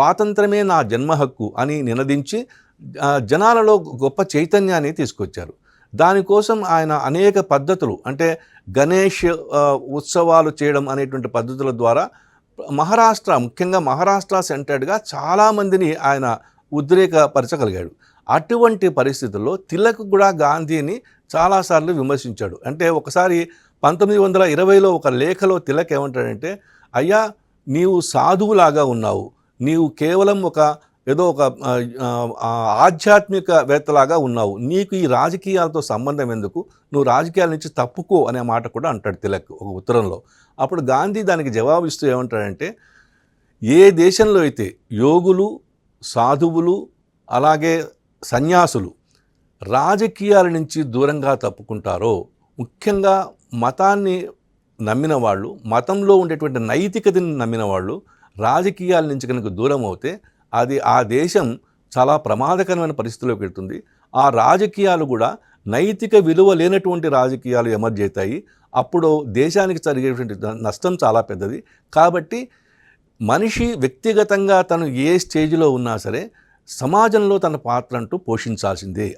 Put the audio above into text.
స్వాతంత్రమే నా జన్మ హక్కు అని నినదించి జనాలలో గొప్ప చైతన్యాన్ని తీసుకొచ్చారు. దానికోసం ఆయన అనేక పద్ధతులు అంటే గణేష్ ఉత్సవాలు చేయడం అనేటువంటి పద్ధతుల ద్వారా మహారాష్ట్ర ముఖ్యంగా మహారాష్ట్ర సెంటర్డ్గా చాలామందిని ఆయన ఉద్రేకపరచగలిగాడు. అటువంటి పరిస్థితుల్లో తిలక్ కూడా గాంధీని చాలాసార్లు విమర్శించాడు. అంటే ఒకసారి పంతొమ్మిది వందల ఇరవైలో ఒక లేఖలో తిలక్ ఏమంటాడంటే అయ్యా నీవు సాధువులాగా ఉన్నావు. నీవు కేవలం ఒక ఏదో ఒక ఆధ్యాత్మికవేత్తలాగా ఉన్నావు. నీకు ఈ రాజకీయాలతో సంబంధం ఎందుకు? నువ్వు రాజకీయాల నుంచి తప్పుకో అనే మాట కూడా అంటాడు తిలక్ ఒక ఉత్తరంలో. అప్పుడు గాంధీ దానికి జవాబిస్తూ ఏమంటాడంటే ఏ దేశంలో అయితే యోగులు సాధువులు అలాగే సన్యాసులు రాజకీయాల నుంచి దూరంగా తప్పుకుంటారో ముఖ్యంగా మతాన్ని నమ్మిన వాళ్ళు మతంలో ఉండేటువంటి నైతికతని నమ్మిన వాళ్ళు రాజకీయాల నుంచి కనుక దూరం అవుతే అది ఆ దేశం చాలా ప్రమాదకరమైన పరిస్థితిలోకి వెళ్తుంది. ఆ రాజకీయాలు కూడా నైతిక విలువ లేనటువంటి రాజకీయాలు ఎమర్జ్ అవుతాయి. అప్పుడు దేశానికి జరిగేటువంటి నష్టం చాలా పెద్దది. కాబట్టి మనిషి వ్యక్తిగతంగా తను ఏ స్టేజ్లో ఉన్నా సరే సమాజంలో తన పాత్ర అంటూ పోషించాల్సిందే.